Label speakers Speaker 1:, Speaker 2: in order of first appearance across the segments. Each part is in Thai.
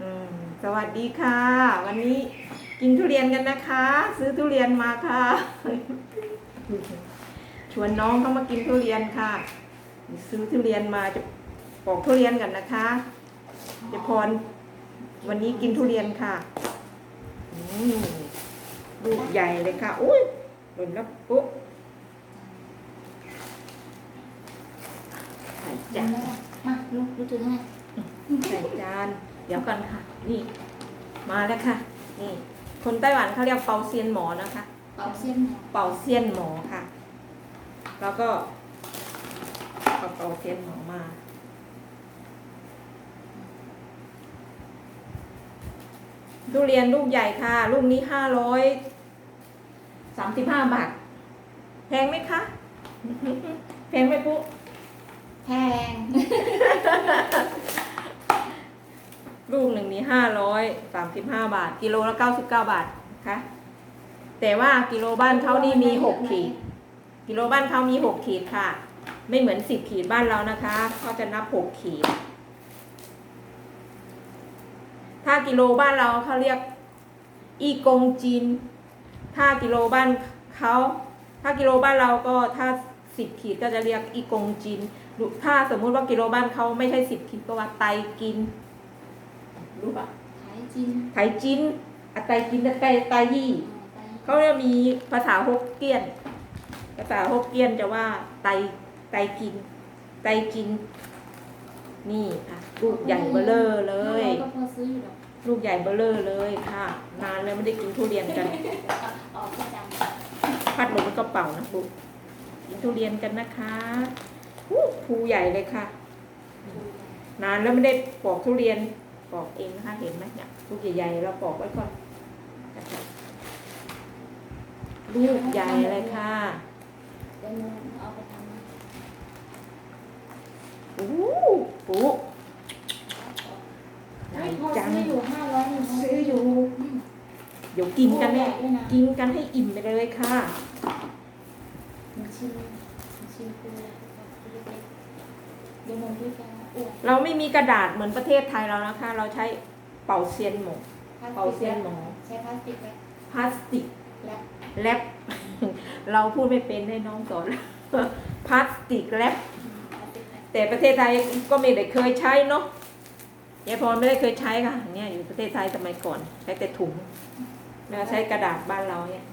Speaker 1: อืมสวัสดีค่ะ วันนี้กินทุเรียนกันนะคะ ซื้อทุเรียนมาค่ะ ชวนน้องเข้ามากินทุเรียนค่ะ ซื้อทุเรียนมาจะปอกทุเรียนกันนะคะจะพรวันนี้กินทุเรียนค่ะอืมลูกใหญ่เลยค่ะอุ้ยหล่นแล้วปุ๊บใส่จาน
Speaker 2: มาลูกลูกถือให้
Speaker 1: ใส่จาน เดี๋ยวกันค่ะ นี่ มาแล้วค่ะ นี่ คนไต้หวันเขาเรียกเปาเซียนหมอนะคะ
Speaker 2: เป่าเส้นหมอ
Speaker 1: เป่าเซียนหมอค่ะ แล้วก็เอาเป่าเซียนหมอมาทุเรียนลูกใหญ่ค่ะ ลูกนี้ห้าร้อยสามสิบห้าบาท แพงไหมคะ แพงไหมปุ๊
Speaker 2: แพง
Speaker 1: ลูกหนึ่งนี้ห้าร้อยสามสิบห้าบาท กิโลละเก้าสิบเก้าบาทค่ะแต่ว่ากิโลบ้านเขานี่มีหกขีด กิโลบ้านเขามีหกขีดค่ะ ไม่เหมือนสิบขีดบ้านเรานะคะเขาจะนับหกขีด ถ้ากิโลบ้านเราเขาเรียก อีกงจีน ถ้ากิโลบ้านเขาถ้ากิโลบ้านเราก็ถ้าสิบขีดก็จะเรียกอีกงจีนถ้าสมมุติว่ากิโลบ้านเขาไม่ใช่สิบขีดก็ว่าไตกิน รู้ปะ
Speaker 2: ขายจริง
Speaker 1: ไถจินอะไตกินอะไตไตยี่
Speaker 2: ไป
Speaker 1: เขาจะมีภาษาฮกเกี้ยน ภาษาฮกเกี้ยนจะว่าไตไตกิน ไตกิน นี่ค่ะลูกใหญ่เบ้อเลอเลย
Speaker 2: เราก็พอซื้ออยู่หรอก
Speaker 1: ลูกใหญ่เบ้อเลอเลยค่ะ นานแล้วไม่ได้กินทุเรียนกัน
Speaker 2: ออกประจ
Speaker 1: พัดลมกระเป๋านะปุ๊กกินทุเรียนกันนะคะอู้ภูใหญ่เลยค่ะำนานแล้วไม่ได้ปอกทุเรียน ปอกเองนะคะเห็นไหมเนี่ยลูกใหญ่ๆเราปอกไว้ก่อนนะคะลูกใหญ่เลยค่ะ
Speaker 2: เดี๋ยวหนูเอาไปทำ
Speaker 1: โอ้ปุ๊ใหญ่
Speaker 2: ไม่พอ
Speaker 1: จัง
Speaker 2: ซื้ออยู่ห้าร้อยหนึ่ง
Speaker 1: ซื้ออยู่ เดี๋ยวกินกันแน่
Speaker 2: ด้วยนะ
Speaker 1: กินกันให้อิ่มไปเลยค่ะ
Speaker 2: หนูชิมหนูชิมคือเล็กๆเดี๋ยวมันด้วยกันอ้วน
Speaker 1: เราไม่มีกระดาษเหมือนประเทศไทยเรานะคะ เราใช้เป่าเซียนหมกเป่าเซียนหมอ
Speaker 2: ใช้พลาสติกไว้
Speaker 1: พลาสติก
Speaker 2: และ
Speaker 1: แรปเราพูดไม่เป็นให้น้องสอนพลาสติกแรป
Speaker 2: พลาสติกไว้
Speaker 1: แต่ประเทศไทยก็ไม่ได้เคยใช้เนาะยายพรไม่ได้เคยใช้ค่ะเนี่ยอยู่ประเทศไทยสมัยก่อนใช้แต่ถุงแล้วใช้กระดาษบ้านเราเนี่ย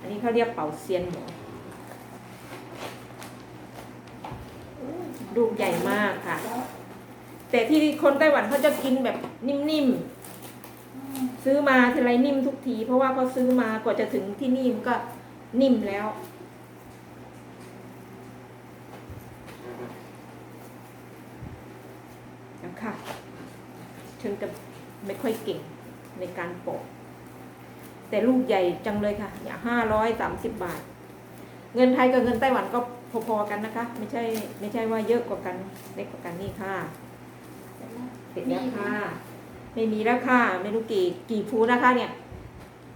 Speaker 1: อันนี้เขาเรียกเป่าเซียนหมอ ลูกใหญ่มากค่ะ
Speaker 2: แต่
Speaker 1: ที่คนไต้หวันเขาจะกินแบบนิ่มๆ ซื้อมาทีไรนิ่มทุกที เพราะว่าเขาซื้อมากว่าจะถึงที่นี่มันก็นิ่มแล้ว นะคะฉันจะไม่ค่อยเก่งในการปอกแต่ลูกใหญ่จังเลยค่ะเนี่ยห้าร้อยสามสิบบาท เงินไทยกับเงินไต้หวันก็ พอๆกันนะคะ ไม่ใช่ไม่ใช่ว่าเยอะกว่ากันเล็กกว่ากันนี่ค่ะ
Speaker 2: เสร็จแล้ว
Speaker 1: ค่ะ ไม่มีแล้วค่ะ ไม่รู้กี่กี่ภูนะคะเนี่ย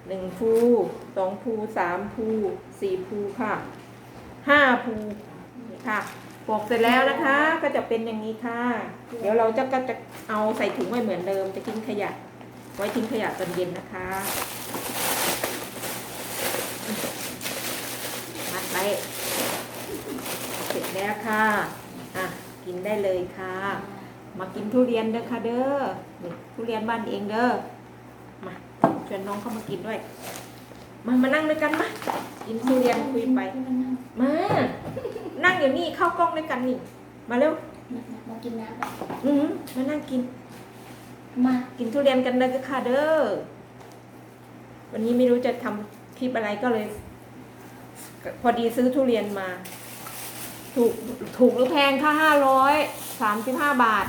Speaker 1: หนึ่งภูสองภูสามภูสี่ภูค่ะห้าภูนี่ค่ะปอกเสร็จแล้วนะคะ ก็จะเป็นอย่างนี้ค่ะ เดี๋ยวเราจะก็จะเอาใส่ถุงไว้เหมือนเดิมจะทิ้งขยะ ไว้ทิ้งขยะตอนเย็นนะคะมัดไว้เสร็จ แล้วค่ะ อะ กินได้เลยค่ะ มากินทุเรียนเด้อค่ะเด้อนี่ทุเรียนบ้านเองเด้อ มาชวนน้องเข้ามากินด้วย มามานั่งด้วยกันมา กินทุเรียนคุยไป มา นั่งอยู่นี่เข้ากล้องด้วยกันนี่ มาเร็ว
Speaker 2: มามามากินน้ำกัน
Speaker 1: อือหือมานั่งกิน
Speaker 2: มา
Speaker 1: กินทุเรียนกันเลยค่ะเด้อ วันนี้ไม่รู้จะทำคลิปอะไรก็เลย พอดีซื้อทุเรียนมา ถูกถูกหรือแพงค่ะห้าร้อยสามสิบห้าบาท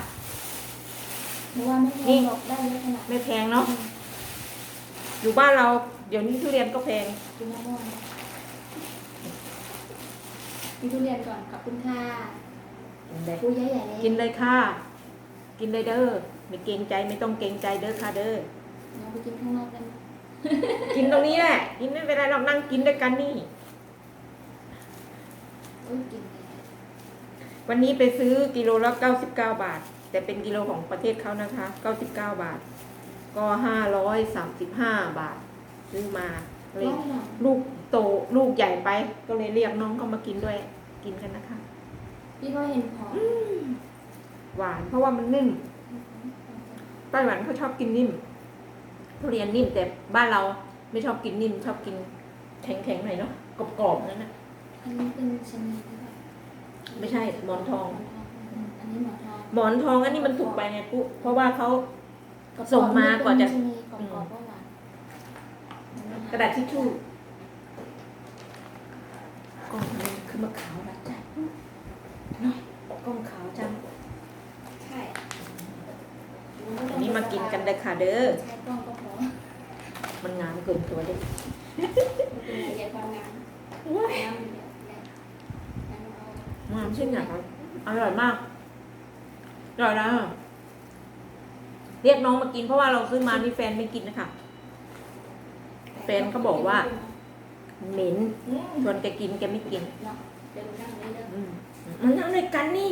Speaker 2: เพราะว่าไม่แพ
Speaker 1: นี่
Speaker 2: งหรอกได้เยอะขนาด
Speaker 1: ไม่แพงเนาะอยู่บ้านเราเดี๋ยวนี้ทุเรียนก็แพง
Speaker 2: กินมะม่วงนะกินทุเรียนก่อนขอบคุณค่ะ
Speaker 1: กินเลย
Speaker 2: ปูใหญ่ใหญ่เลย
Speaker 1: กินเลยค่ะ กินเลยเด้อไม่เกรงใจไม่ต้องเกรงใจเด้อค่ะเด้อ
Speaker 2: เราไปกินข้างนอกกัน
Speaker 1: กินตรงนี้แหละกินไม่เป็นไรเรานั่งกินด้วยกันนี่
Speaker 2: โอ้ยกินเลย
Speaker 1: วันนี้ไปซื้อกิโลละ99 บาท แต่เป็นกิโลของประเทศเขานะคะ 99 บาท ก็ 535 บาท ซื้อมาเลย
Speaker 2: น้องหน่อย
Speaker 1: ลูกโตลูกใหญ่ไปก็เลยเรียกน้องก็มากินด้วยกินกันนะคะ
Speaker 2: พี่ก็เห็นพอ
Speaker 1: หวานเพราะว่ามันนิ่มไต้หวันเขาชอบกินนิ่มทุเรียนนิ่มแต่บ้านเราไม่ชอบกินนิ่มชอบกินแข็งๆหน่อยเนาะกรอบๆนั่นนะ
Speaker 2: อันนี้เป็นชนิดแบบ
Speaker 1: ไม่ใช่หมอนทอง
Speaker 2: อันนี้หมอนทอง
Speaker 1: หมอนทองอันนี้มันถูกไปไงปุ๊เพราะว่าเขา ส่งมาก่อนจะ
Speaker 2: ชนิดกรอบๆก็หวาน
Speaker 1: กระดาษทิชชู่กล้องมันคือมะขาวแบบจัดหน่อยกล้องขาวจัง
Speaker 2: ใช่
Speaker 1: อันนี้มากินกันเด้อค่ะเด้อ
Speaker 2: ใช้กล้องก็พอ
Speaker 1: มันงามเกินตัวเด็ก
Speaker 2: ไม่เป็นไรอย่าความงามงามอยู่แล้วเนี่ยงั้น เอา
Speaker 1: งามเช่นอย่างไรอร่อยมากอร่อยนะเรียกน้องมากินเพราะว่าเราซื้อมานี่แฟนไม่กินนะคะ แฟนเขาบอกว่า เหม็นชวนแกกินแกไม่กิน
Speaker 2: อื
Speaker 1: มมันนั่งด้วยกันนี่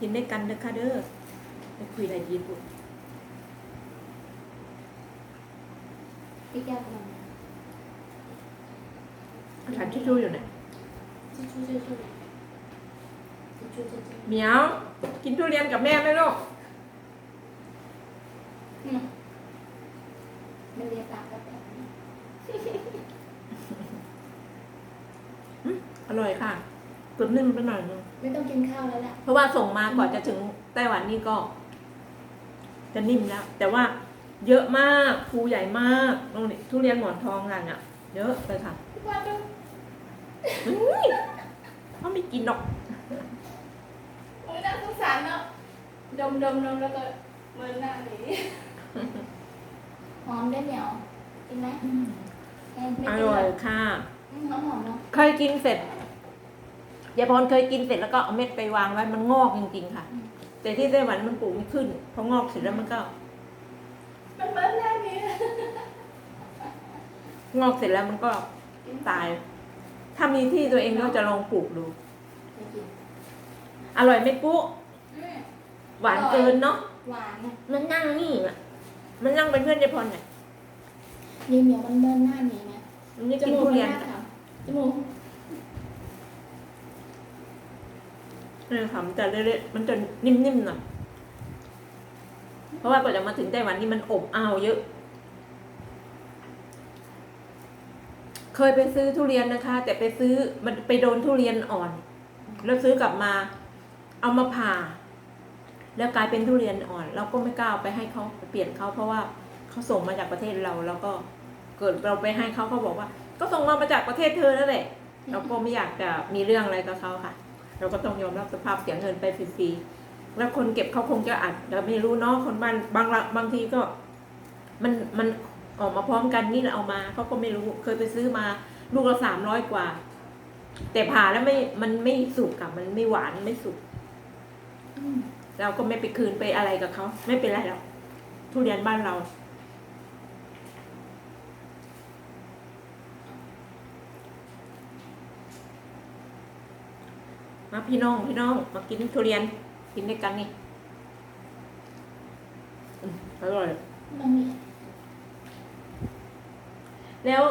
Speaker 1: กินด้วยกันเด้อค่ะเด้อไปคุยอะไรญี่ปุ่น
Speaker 2: พี่แก้ว กำลัง
Speaker 1: กระดาษทิชชู่อยู่ไหน
Speaker 2: ชิชูชิชูชิชูชิชู
Speaker 1: เหมียว กินทุเรียนกับแม่ไหมลูก
Speaker 2: อืมมันเรียกปากก็แบบนี้
Speaker 1: อร่อยค่ะเกือบนิ่มไปหน่อยนึง
Speaker 2: ไม่ต้องกินข้าวแล้วแหละ
Speaker 1: เพราะว่าส่งมาก่อนจะถึงไต้หวันนี่ก็ จะนิ่มแล้ว แต่ว่าเยอะมากภูใหญ่มากตรงนี้ทุเรียนหมอนทองกันอะ เยอะเลยค่ะ
Speaker 2: พี่ว่าดู
Speaker 1: อุ้ ยเขาไม่กินหรอก
Speaker 2: โอ้ยน่าสงสารเนาะดมดมดมแล้วก็เมินหน้าหนีหอมได้เหนียวกินไหมแห้งไม่
Speaker 1: อ
Speaker 2: กิน
Speaker 1: ร่อย
Speaker 2: หรอก
Speaker 1: ค่ะ
Speaker 2: อืมน้ำหอมเนาะ
Speaker 1: เคยกินเสร็จยายพรเคยกินเสร็จแล้วก็เอาเม็ดไปวางไว้มันงอกจริงๆค่ะ แต่ที่ไต้หวันมันปลูกไม่ขึ้นพองอกเสร็จแล้วมันก็
Speaker 2: มันเมินหน้าหนี
Speaker 1: งอกเสร็จแล้วมันก็ตาย ถ้ามีที่ตัวเองก็จะลองปลูกดู
Speaker 2: ไม่กิน
Speaker 1: อร่อยไหมปุ๊
Speaker 2: อืม
Speaker 1: หวานเกินเนาะ
Speaker 2: หวานนะ
Speaker 1: มันนั่งนี่อะมันนั่งเป็นเพื่อนยายพรเนี่ย
Speaker 2: นี่เหนียวมันเมินหน้าหนีนะ
Speaker 1: มันไม่
Speaker 2: จ
Speaker 1: กิน
Speaker 2: มูก
Speaker 1: ทุ
Speaker 2: มัน
Speaker 1: เรียน
Speaker 2: หน้าขาวจมูก
Speaker 1: เนี่ยค่ะมันจะเละๆมันจะนิ่มๆหน่อยเพราะว่ากว่าจะมาถึงไต้หวันนี่มันอบอ้าวเยอะ เคยไปซื้อทุเรียนนะคะ แต่ไปซื้อมันไปโดนทุเรียนอ่อน แล้วซื้อกลับมา เอามาผ่า แล้วกลายเป็นทุเรียนอ่อน เราก็ไม่กล้าไปให้เขาเปลี่ยนเขาเพราะว่าเขาส่งมาจากประเทศเราแล้วก็เกิดเราไปให้เขาเขาบอกว่า ก็ส่งมามาจากประเทศเธอนั่นแหละเราก็ไม่อยากจะมีเรื่องอะไรกับเขาค่ะ เราก็ต้องยอมรับสภาพเสียเงินไปฟรีๆแล้วคนเก็บเขาคงจะอัดเราไม่รู้เนาะคนบ้านบางบางทีก็ มันมัน ออกมาพร้อมกันนี่เราเอามาเขาก็ไม่รู้เคยไปซื้อมาลูกละสามร้อยกว่า แต่ผ่าแล้วไม่มันไม่สุกกับมันไม่หวานไม่สุกเราก็ไม่ไปคืนไปอะไรกับเขาไม่เป็นไรหรอกทุเรียนบ้านเรา มาพี่น้องพี่น้อง มากินทุเรียนกินด้วยกันนี่อืมอร่อย
Speaker 2: มันมี
Speaker 1: แล้ว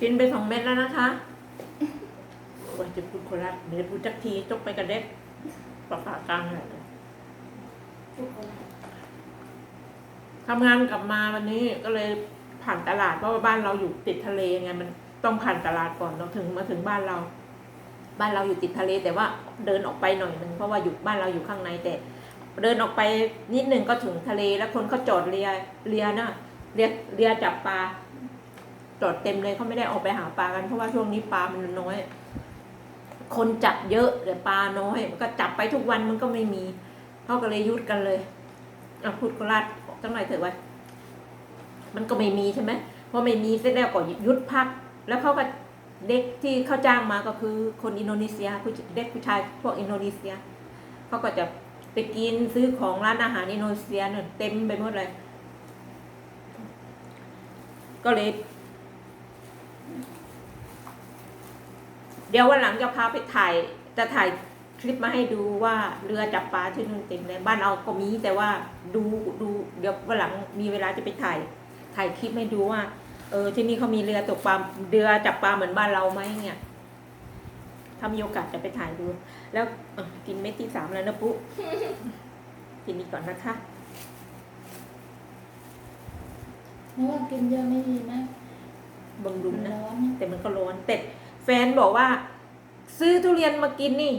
Speaker 1: กินไปสองเม็ดแล้วนะคะว่าจะพูดโคราชเดี๋ยวพูดจักทีจกไปกระเด็ดปากปากกลางเลย
Speaker 2: ทุกคนอะ
Speaker 1: ทำงานกลับมาวันนี้ก็เลยผ่านตลาดเพราะว่าบ้านเราอยู่ติดทะเลไงมัน ต้องผ่านตลาดก่อนเราถึงมาถึงบ้านเรา บ้านเราอยู่ติดทะเล แต่ว่าเดินออกไปหน่อยหนึ่งเพราะว่าอยู่บ้านเราอยู่ข้างในแต่ เดินออกไปนิดหนึ่งก็ถึงทะเลแล้วคนเขาจอดเรียเรียนะเรียเรียจับปลาจอดเต็มเลยเขาไม่ได้ออกไปหาปลากันเพราะว่าช่วงนี้ปลามันน้อย คนจับเยอะแต่ปลาน้อยมันก็จับไปทุกวันมันก็ไม่มีเขาก็เลยยุดกันเลยอะพูดโคราชจังหน่อยเถอะไว้มันก็ไม่มีใช่ไหมพอไม่มีเสร็จแล้วก็ยุดพัก แล้วเขาก็เด็กที่เขาจ้างมาก็คือคนอินโดนีเซียเด็กผู้ชายพวกอินโดนีเซียเขาก็จะไปกินซื้อของร้านอาหารอินโดนีเซียเนี่ยเต็มไปหมดเลย ก็เลย เดี๋ยววันหลังจะพาไปถ่ายจะถ่ายคลิปมาให้ดูว่าเรือจับปลาที่นู่นเต็มเลยบ้านเราก็มีแต่ว่าดูดูเดี๋ยววันหลังมีเวลาจะไปถ่าย ถ่ายคลิปให้ดูว่า เออที่นี่เขามีเรือตกปลาเรือจับปลาเหมือนบ้านเราไหมเนี่ยถ้ามีโอกาสจะไปถ่ายดู แล้วเอ่อกินเม็ดที่สามแล้วนะปุ๊กินนี้ก่อนนะคะ
Speaker 2: เพราะว่ากินเยอะไม่ดีนะ
Speaker 1: บำรุง
Speaker 2: มัน
Speaker 1: นะ
Speaker 2: ร้อนนะ
Speaker 1: แต่มันก็ร้อนแต่แฟนบอกว่า ซื้อทุเรียนมากินนี่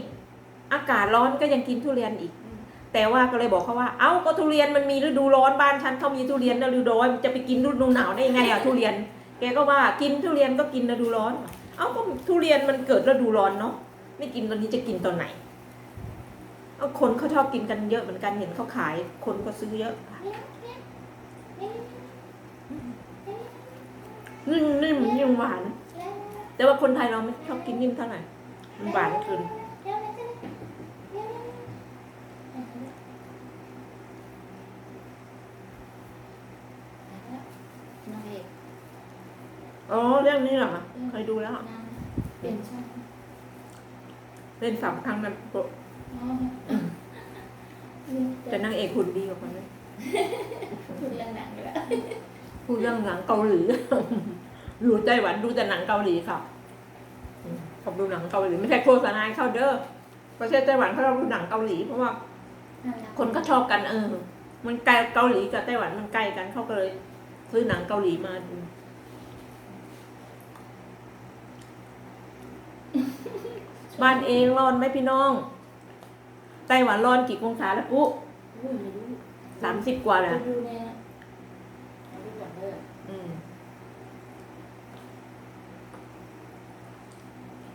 Speaker 1: อากาศร้อนก็ยังกินทุเรียนอีก แต่ว่าก็เลยบอกเขาว่า เอ้าก็ทุเรียนมันมีฤดูร้อนบ้านฉันเขามีทุเรียนฤดูร้อนจะไปกินฤดูหนาวได้ยังไงอะทุเรียน แกก็ว่ากินทุเรียนก็กินฤดูร้อน เอ้าก็ทุเรียนมันเกิดฤดูร้อนเนาะ ไม่กินตอนนี้จะกินตอนไหน เอาคนเขาชอบกินกันเยอะเหมือนกันเห็นเขาขาย คนก็ซื้อเยอะนิ่มนิ่มยิ่งหวาน แต่ว่าคนไทยเราไม่ชอบกินนิ่มเท่าไหร่ มันหวานเกินา
Speaker 2: งเอก
Speaker 1: อ๋อเรื่องนี้เหรอคะเคยดูแล้ว
Speaker 2: นางเปลี่ยนช่อง
Speaker 1: เล่นสามครั้งนั้น
Speaker 2: อ๋อ
Speaker 1: แต่นางเอกหุ่นดีกว่าคนนั้น
Speaker 2: พูดเรื่องหนังเลย
Speaker 1: พูดเรื่องหนังเกาหลีอยู่ไต้หวันดูแต่หนังเกาหลีค่ะอืมผมดูหนังเกาหลีไม่ใช่โฆษณาให้เข้าเด้อประเทศไต้หวันเขาเราดูหนังเกาหลีเพราะว่า คนก็ชอบกันเออ มันใกล้เกาหลีกับไต้หวันมันใกล้กันเขาก็เลย ซื้อหนังเกาหลีมาดู บ้านเองร้อนไหมพี่น้อง ไต้หวันร้อนกี่องศาแล้วปุ๊
Speaker 2: อุ้ยไม่รู้
Speaker 1: สามสิบกว่าเลย
Speaker 2: ไปดูในเอาดูก่อนเด้อ
Speaker 1: อืม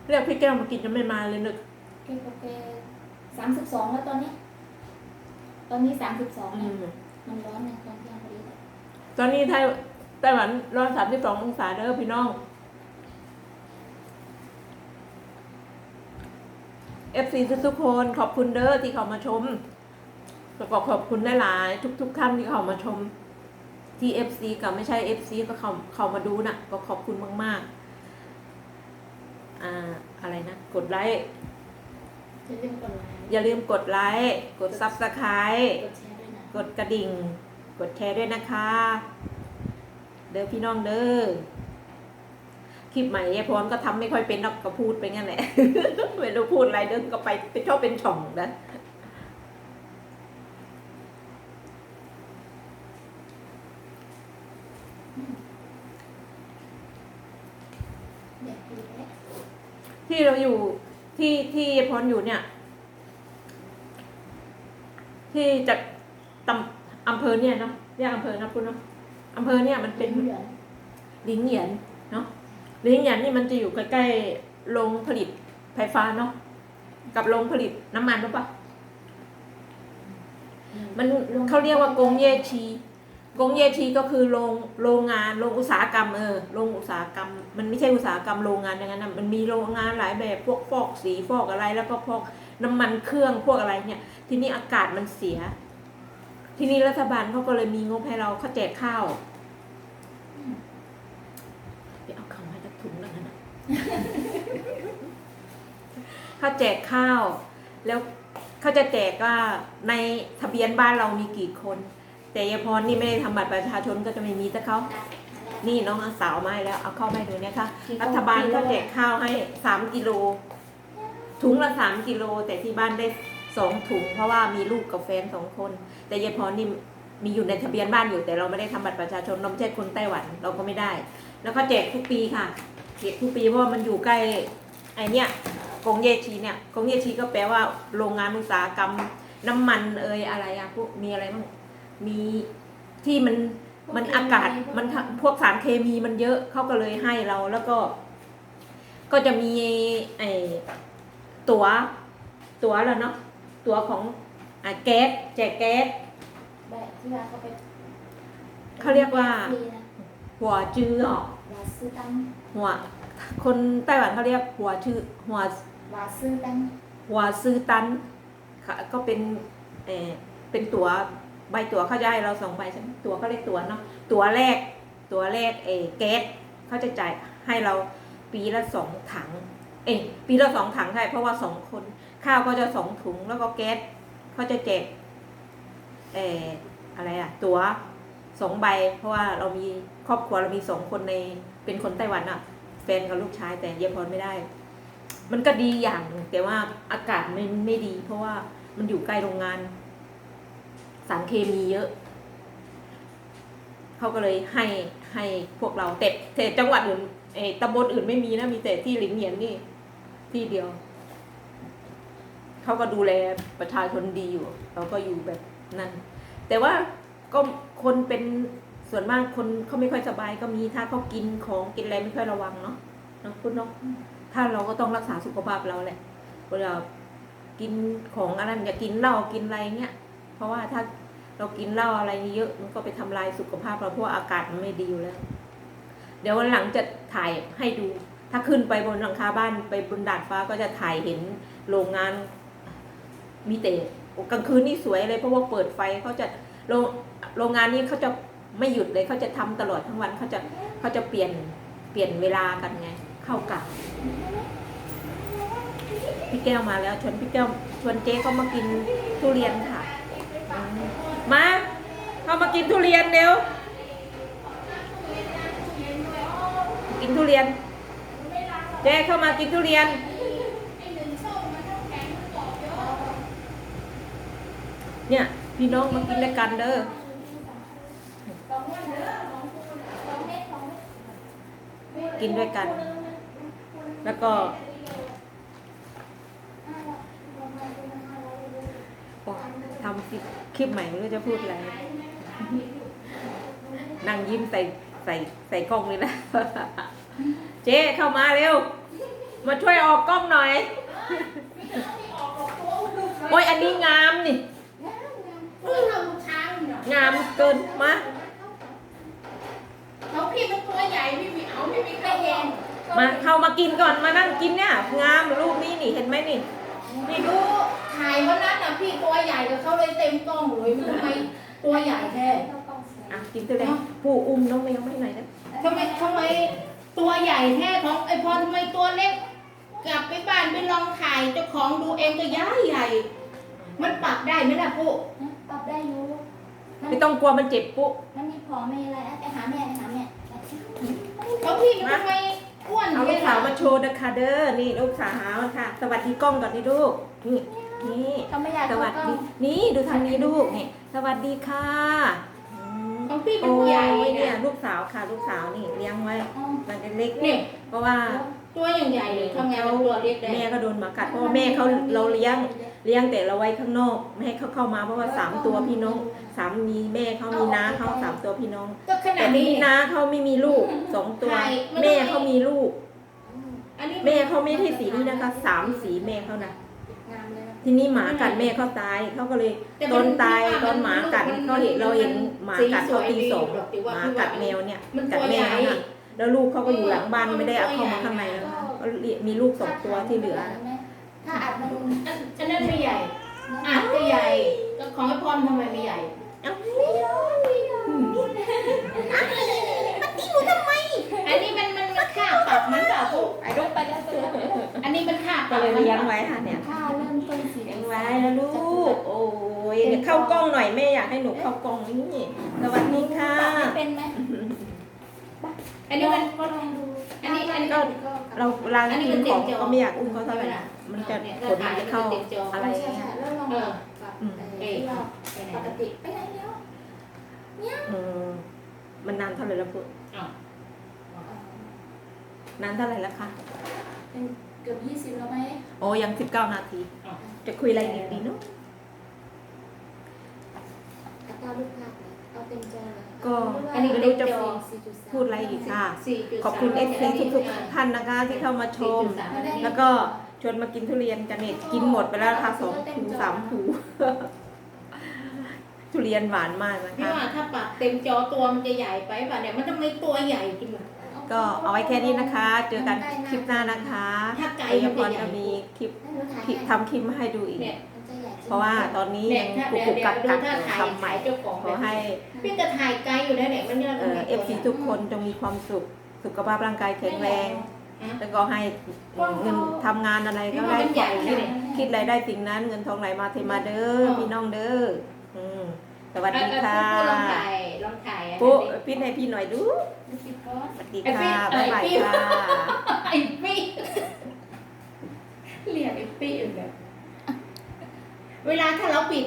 Speaker 1: เรียกพี่แก้วมากินจะไม่มาเลยนึก
Speaker 2: แกโอเคสามสิบสองแล้วตอนนี้ ตอนนี้สามสิบสอง
Speaker 1: อื
Speaker 2: เนี่ย
Speaker 1: ม
Speaker 2: มันร้อนในตอนเที่ยงพอดีเลย
Speaker 1: ตอนนี้ไต้ไต้หวันร้อนสามสิบสององศาเด้อพี่น้อง เอฟซีทุกๆคนขอบคุณเด้อที่เขามาชมแล้วก็ขอบคุณหลายๆทุก ๆท่านที่เขามาชม ที่เอฟซีกับไม่ใช่เอฟซีก็เขาเขามาดูนะก็ขอบคุณมาก ๆ อ่าอะไรนะ กดไลค์
Speaker 2: จะเรื่องกดไลค์
Speaker 1: อย่าลืมกดไลค์กดซับสไครต์
Speaker 2: กดแชร์ด้วยนะ
Speaker 1: กดกระดิ่ง กดแชร์ด้วยนะคะ เด้อพี่น้องเด้อ คลิปใหม่ยายพรก็ทำไม่ค่อยเป็นหรอกก็พูดไปงั้นแหละไม่รู้พูดอะไรเด้อก็ไปไปชอบเป็นช่องนะ
Speaker 2: เด็กดีแล้ว
Speaker 1: ที่เราอยู่ที่ที่ยายพรอยู่เนี่ย ที่จะตำอำเภอเนี่ยเนาะเรียกอำเภอนะคุณเนาะอำเภอเนี่ยมันเป็น
Speaker 2: เหลือง
Speaker 1: ลิงเหยียนเนาะ ลิงเหยียนนี่มันจะอยู่ใกล้ๆโรงผลิตไฟฟ้าเนาะกับโรงผลิตน้ำมันรู้ปะมันเขาเรียกว่ากงเยชีกงเยชีก็คือโรงโรงงานโรงอุตสาหกรรมเออโรงอุตสาหกรรม มันไม่ใช่อุตสาหกรรมโรงงานอย่างนั้นนะมันมีโรงงานหลายแบบพวกฟอกสีฟอกอะไร แล้วก็พวกน้ำมันเครื่องพวกอะไรเนี่ย ทีนี้อากาศมันเสีย ทีนี้รัฐบาลเขาก็เลยมีงบให้เราเขาแจกข้าว ไปเอาข้าวมาจากถุงแล้วกันนะ เขาแจกข้าว แล้วเขาจะแจกว่าในทะเบียนบ้านเรามีกี่คน แต่ยายพรนี่ไม่ได้ทำบัตรประชาชนก็จะไม่มีแต่เขานี่น้องสาวมาแล้วเอาเข้ามาดูเนี่ยค่ะ รัฐบาลก็แจกข้าวให้สามกิโล ถุงละสามกิโล แต่ที่บ้านได้สองถุง เพราะว่ามีลูกกับแฟนสองคน แต่ยายพรนี่มีอยู่ในทะเบียนบ้านอยู่แต่เราไม่ได้ทำบัตรประชาชนเราไม่ใช่คนไต้หวันเราก็ไม่ได้ แล้วก็แจกทุกปีค่ะ แจกทุกปีเพราะว่ามันอยู่ใกล้ไอเนี้ยกงเยชีเนี่ยกงเยชีก็แปลว่าโรงงานอุตสาหกรรมน้ำมันเอ่ยอะไรอะพวกมีอะไรบ้างมีที่มันมันอากาศมันทำพวกสารเคมีมันเยอะเขาก็เลยให้เราแล้วก็ ก็จะมีไอตัวตัวแล้วเนาะตัวของอะแก๊สแจกแก๊ส
Speaker 2: แบบที่ว่าเขาไป
Speaker 1: เขาเรียกว่า
Speaker 2: ฟนะ
Speaker 1: หัวจื้ออะ
Speaker 2: วาซื้อตัง
Speaker 1: หัว คนไต้หวันเขาเรียกหัวชื่อหัว
Speaker 2: วาซื้อตัง
Speaker 1: หัวซื้อตันค่ะก็เป็นเออเป็นตั๋วใบตั๋วเขาจะให้เราสองใบใช่ไหมตั๋วเขาเรียกตั๋วเนาะตั๋วแรก ตั๋วแรกเออแก๊สเขาจะจ่ายให้เราปีละสองถัง เอยปีละสองถังใช่เพราะว่าสองคน ข้าวก็จะสองถุงแล้วก็แก๊สเขาจะแจกเอออะไรอะตั๋วสองใบ เพราะว่าเรามี ครอบครัวเรามีสองคนในเป็นคนไต้หวันอะแฟนกับลูกชายแต่เยพรไม่ได้ มันก็ดีอย่างหนึ่งแต่ว่าอากาศไม่ไม่ดี เพราะว่ามันอยู่ใกล้โรงงาน สารเคมีเยอะเขาก็เลยให้ให้พวกเราแต่แต่จังหวัดอื่นเอตำบลอื่นไม่มีนะมีแต่ที่หลิงเหียนนี่ที่เดียวเขาก็ดูแลประชาชนดีอยู่ เราก็อยู่แบบนั้น แต่ว่าก็คนเป็น ส่วนมากคนเขาไม่ค่อยสบายก็มีถ้าเขากินของกินอะไรไม่ค่อยระวังเนาะเนาะคุณเนาะถ้าเราก็ต้องรักษาสุขภาพเราแหละเวลากินของอะไรอย่ากินเหล้ากินอะไรเงี้ยเพราะว่าถ้าเรากินเหล้าอะไรเยอะมันก็ไปทำลายสุขภาพเราเพราะาอากาศมันไม่ดีอยู่แล้ว เดี๋ยววันหลังจะถ่ายให้ดู ถ้าขึ้นไปบนหลังคาบ้านไปบนดาดฟ้าก็จะถ่ายเห็นโรงงานมีแต่กลางคืนนี่สวยเลยเพราะว่าเปิดไฟเขาจะโรงโรงงานนี้เขาจะ ไม่หยุดเลยเขาจะทำตลอดทั้งวันเขาจะเขาจะเปลี่ยนเปลี่ยนเวลากันไง เข้ากะพี่แก้วมาแล้วชวนพี่แก้วชวนเจ๊เขามากินทุเรียนค่ะมมาเขามากินทุเรียนเร็วกินทุเรียนเจ๊เข้ามากินทุเรียนเนี่ยพี่น้องมากินด้วยกันเด้อ กินด้วยกัน แล้วก็โอ้ทำคลิปใหม่ไม่รู้จะพูดอะไรนั่งยิ้มใส่ใส่ใส่กล้องเลยนะ เจ๊เข้ามาเร็ว มาช่วยออกกล้องหน่อย โอ้ยอันนี้งามนี่
Speaker 3: มึงเอาช้างเนาะ
Speaker 1: งามเกินมา
Speaker 3: เขาพี่มันตัวใหญ่พี่มีเอาพี่มีใครเห็น
Speaker 1: มาเข้ามากินก่อนมานั่งกินเนี่ยงามรูปนี้นี่เห็นไหมนี่
Speaker 3: นี่ดูถ่ายวันนั้นน่ะพี่ตัวใหญ่กับเขาเลยเต็มกล้องเลยมันทำไมตัวใหญ่แท้
Speaker 1: อะกินตัวเล็กผู้อุ้มน้องแมวไม่ไหนอยนะ
Speaker 3: ทำไมทำไมตัวใหญ่แท้ของไอพรทำไมตัวเล็ก กลับไปบ้านไปลองถ่ายเจ้าของดูเองก็ใหญ่ใหญ่ มันปรับได้ไหมล่ะปุ๊
Speaker 2: ปรับได้อยู่
Speaker 1: ไม่ต้องกลัวมันเจ็บปุ๊
Speaker 2: มันมีของมีอะไรนะไปหาแม่ไปหาแม่
Speaker 3: เขาพี่มันทำไมอ้วน
Speaker 1: เอาลูกสาวมาโชว์นะคะเด้อ นี่ลูกสาวค่ะ สวัสดีกล้องก่อนนี่ลูก นี่ นี่
Speaker 2: เขาไม่อยาก
Speaker 1: ส
Speaker 2: เข้า
Speaker 1: วัส
Speaker 2: กล้อ
Speaker 1: ดี
Speaker 2: ง
Speaker 1: นี่ดูทางนี้ลูกนี่ สวัสดีค่ะอืม
Speaker 3: ของพี่มัน
Speaker 1: โอ้
Speaker 3: ใหญ่
Speaker 1: ยเนี่ย
Speaker 3: เนี่ย
Speaker 1: ลูกสาวค่ะ ลูกสาวนี่เลี้ยงไว้
Speaker 2: อ๋อ
Speaker 1: มันเล็กๆ
Speaker 3: นี่
Speaker 1: เพราะว่า
Speaker 3: ตัวอย่างใหญ่เลยทำไงมันตัวเล็กได้
Speaker 1: แม่ก็โดนหมากัดเพราะว่าแม่เขาเราเลี้ยง เลี้ยงแต่เราไว้ข้างนอกไม่ให้เขาเข้ามาเพราะว่าสามตัวพี่น้องสามมีแม่เขามีน้าเขาสามตัวพี่น้อง
Speaker 3: ก็ขนา
Speaker 1: แต่
Speaker 3: ด
Speaker 1: นี่
Speaker 3: นี้
Speaker 1: น้าเขาไม่มีลูกสองตัว
Speaker 3: ใช่ไม่
Speaker 1: แม่
Speaker 3: ได้
Speaker 1: เขามีลูก
Speaker 3: อันนี้
Speaker 1: แม่เขาไม่ใช่สีนี้นะคะสามสีแม่เขานะ
Speaker 2: งามเลยนะ
Speaker 1: ทีนี้หมากัดแม่เขาตายเขาก็เลย
Speaker 3: แต่
Speaker 1: ต
Speaker 3: มั
Speaker 1: อนตาย
Speaker 3: ที่ว่
Speaker 1: ตอนหมากัด
Speaker 3: น
Speaker 1: เขาเห็นเราเห็นหมากัด
Speaker 3: สีส
Speaker 1: เขา
Speaker 3: วย
Speaker 1: ตีสอง
Speaker 3: ดีหรอกแต่
Speaker 1: ห
Speaker 3: ว่า
Speaker 1: มากัดแมวเนี่ย
Speaker 3: มัน
Speaker 1: กัด
Speaker 3: ตัว
Speaker 1: แม่
Speaker 3: ใหญ่
Speaker 1: เขาน่ะแล้วลูกเขาก็อยู่หลังบ้านไม่ได้เอาเข้ามาข้างในแล้วนะก็มีลูกสองตัวที่เหลือ
Speaker 2: ถ้าอัดมัน
Speaker 3: อันอันนั้นไม่ใหญ่อาจจะใหญ่ก็ของไอ้พรทำไมไม่ใหญ่
Speaker 1: เอ้า
Speaker 3: อันนี้มันมันมันค่าปรับมันเปล่าพวก
Speaker 2: ไปด้วยไปแล้วไปแล้ว
Speaker 3: อันนี้มันค่าป
Speaker 1: ก็
Speaker 3: รับ
Speaker 1: เลย
Speaker 3: มัน
Speaker 1: เลี้ยง
Speaker 3: ปรับ
Speaker 1: ไว้ค่ะเนี่ย
Speaker 2: ค่าเริ่มต้นสี
Speaker 1: เลี้ยงไว้แล้วลูก โอ้ยเดี๋ยวเข้ากล้องหน่อยแม่อยากให้หนูเข้ากล้องนี่สวัสดีค่ะ
Speaker 2: ปรับไม่เป็นไหม
Speaker 3: อันนี้มัน
Speaker 2: ก็ลองดู
Speaker 3: อันนี้อันนี้
Speaker 1: ก็เราเวลา
Speaker 3: อันนี้
Speaker 1: กิ
Speaker 3: มันน
Speaker 1: ของ
Speaker 3: เต็มจอ
Speaker 1: ก็ไม่อยากอุ้มเขาเท่าไหร่นะมันจะผลมันจะเข้าอะไร
Speaker 2: ใช่
Speaker 1: เงี้
Speaker 2: ใช่
Speaker 1: ย
Speaker 2: แล้วลอง
Speaker 3: เออ
Speaker 2: ปรับ
Speaker 1: อืม
Speaker 2: เออที่เราปกติไปไหนแล้ว
Speaker 1: อืมมันนานเท่าไหร่แล้วปุ๊
Speaker 3: อ้าวนา
Speaker 1: นเท่าไหร่แล้วคะ
Speaker 2: เป็นเกือบยี่สิบแล้วไหม
Speaker 1: โอ้ยังสิบเก้านาที จะคุยอะไรอีกดีเนาะ
Speaker 2: อัตรารูปภาพเลยเอาเต็มจอเลย
Speaker 1: ก็
Speaker 3: อันนี้
Speaker 1: ไม่
Speaker 3: เต็
Speaker 1: รู้
Speaker 3: ม
Speaker 1: จะ
Speaker 3: จอ
Speaker 1: พูดอะไรอีกค่ะ
Speaker 3: สี่จุด
Speaker 1: ขอบคุณ
Speaker 3: สาม
Speaker 1: เอฟซีทุกๆท่านนะคะที่เข้ามาชม แล้วก็ชวนมากินทุเรียนกันเนี่ยกินหมดไปแล้วค่ะสองผูสามผูทุเรียนหวานมากนะ
Speaker 3: พี่
Speaker 1: คะ
Speaker 3: ว่าถ้าปรับเต็มจอตัวมันจะใหญ่ไปป่ะเนี่ยมันทำไมตัวใหญ่จริงอะ
Speaker 1: ก็เอาไว้แค่นี้นะคะ เจอกันคลิปหน้านะคะ
Speaker 3: ถ้าไกล
Speaker 1: เอย
Speaker 3: มัน
Speaker 1: พ
Speaker 3: จะ
Speaker 1: ร
Speaker 3: ใหญ่
Speaker 1: จะมีคลิป
Speaker 2: ให้หนูถ่าย
Speaker 1: คลิปทำคลิปมาให้ดูอีก
Speaker 2: ริง
Speaker 1: ราะว่าตอนนี้
Speaker 3: เนี่
Speaker 1: ยั
Speaker 3: ย
Speaker 1: ง
Speaker 3: ถ้า
Speaker 1: กุ
Speaker 3: เดี๋
Speaker 1: ก
Speaker 3: ยว
Speaker 1: กุก
Speaker 3: เดี๋ย
Speaker 1: กั
Speaker 3: ว
Speaker 1: ก
Speaker 3: ดู
Speaker 1: กัก
Speaker 3: ถ้าถ่าย
Speaker 1: ทำใหม่
Speaker 3: ถ่ายเจ้าของ
Speaker 1: ขอให้
Speaker 3: พี่ก็ถ่ายไกลอยู่นะเนี่ยมันเนี่ย
Speaker 1: เอ่อฟซีทุกคนจงมีความสุข สุขภาพร่างกายแข็งแรง แล้วก็ให้เงินทำงานอะไรก็ได้คิดคิดอะไรได้สิ่งนั้น เงินทองไหลมาเทมาเด้อพี่น้องเด้ออืมสวัสดีค่ะ
Speaker 3: ลองถ่ายลองถ่ายอะ
Speaker 1: ปุ๊ปิ้นให้พี่หน่อยดู
Speaker 3: ดูสิพ่อ
Speaker 1: สวัสดี
Speaker 3: ไอ้ปิ๊
Speaker 1: ค่ะ
Speaker 3: ไอ้
Speaker 1: บ๊ายบาย
Speaker 3: ปิ๊
Speaker 1: ค่ะ
Speaker 3: ไอ้ปี้เรียกไอ้ปี้อยู่เนี่ย เวลาถ้าเราปิด